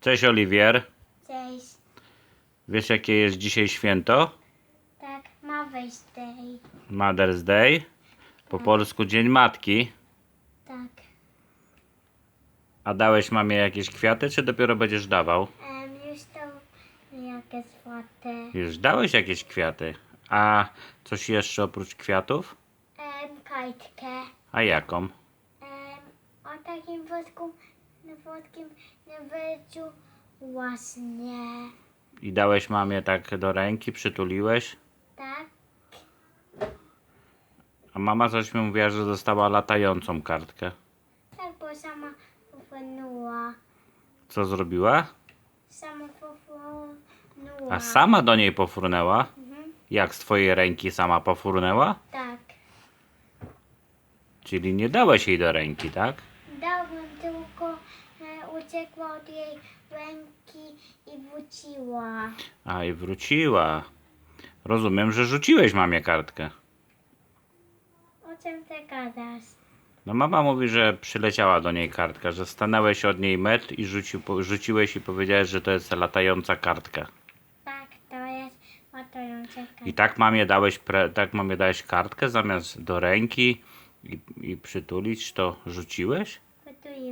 Cześć Oliwier. Cześć. Wiesz jakie jest dzisiaj święto? Tak, Mother's Day. Mother's Day. Po polsku Dzień Matki. Tak. A dałeś mamie jakieś kwiaty, czy dopiero będziesz dawał? Um, już to jakie złote. Już dałeś jakieś kwiaty. A coś jeszcze oprócz kwiatów? Um, kajtkę. A jaką? Um, o takim włosku, na włoskim nawyciu właśnie. I dałeś mamie tak do ręki, przytuliłeś? Tak? A mama coś mi mówiła, że dostała latającą kartkę. Tak, bo sama popłynęła. Co zrobiła? Sama popłynęła. A sama do niej pofrunęła? Mhm. Jak z twojej ręki sama pofrunęła? Tak. Czyli nie dałeś jej do ręki, tak? Dałem tylko, e, uciekła od jej ręki i wróciła. A i wróciła. Rozumiem, że rzuciłeś mamie kartkę. O czym ty gadasz? No mama mówi, że przyleciała do niej kartka, że stanęłeś od niej metr i rzucił, rzuciłeś i powiedziałeś, że to jest latająca kartka. Tak, to jest matująca I tak mamie dałeś, pre, tak mamie dałeś kartkę zamiast do ręki i, i przytulić, to rzuciłeś?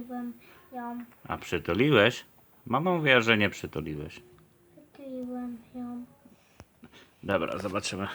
Wytuliłem ją. A przytuliłeś? Mama mówiła, że nie przytuliłeś. Wytuliłem ją. Dobra, zobaczymy.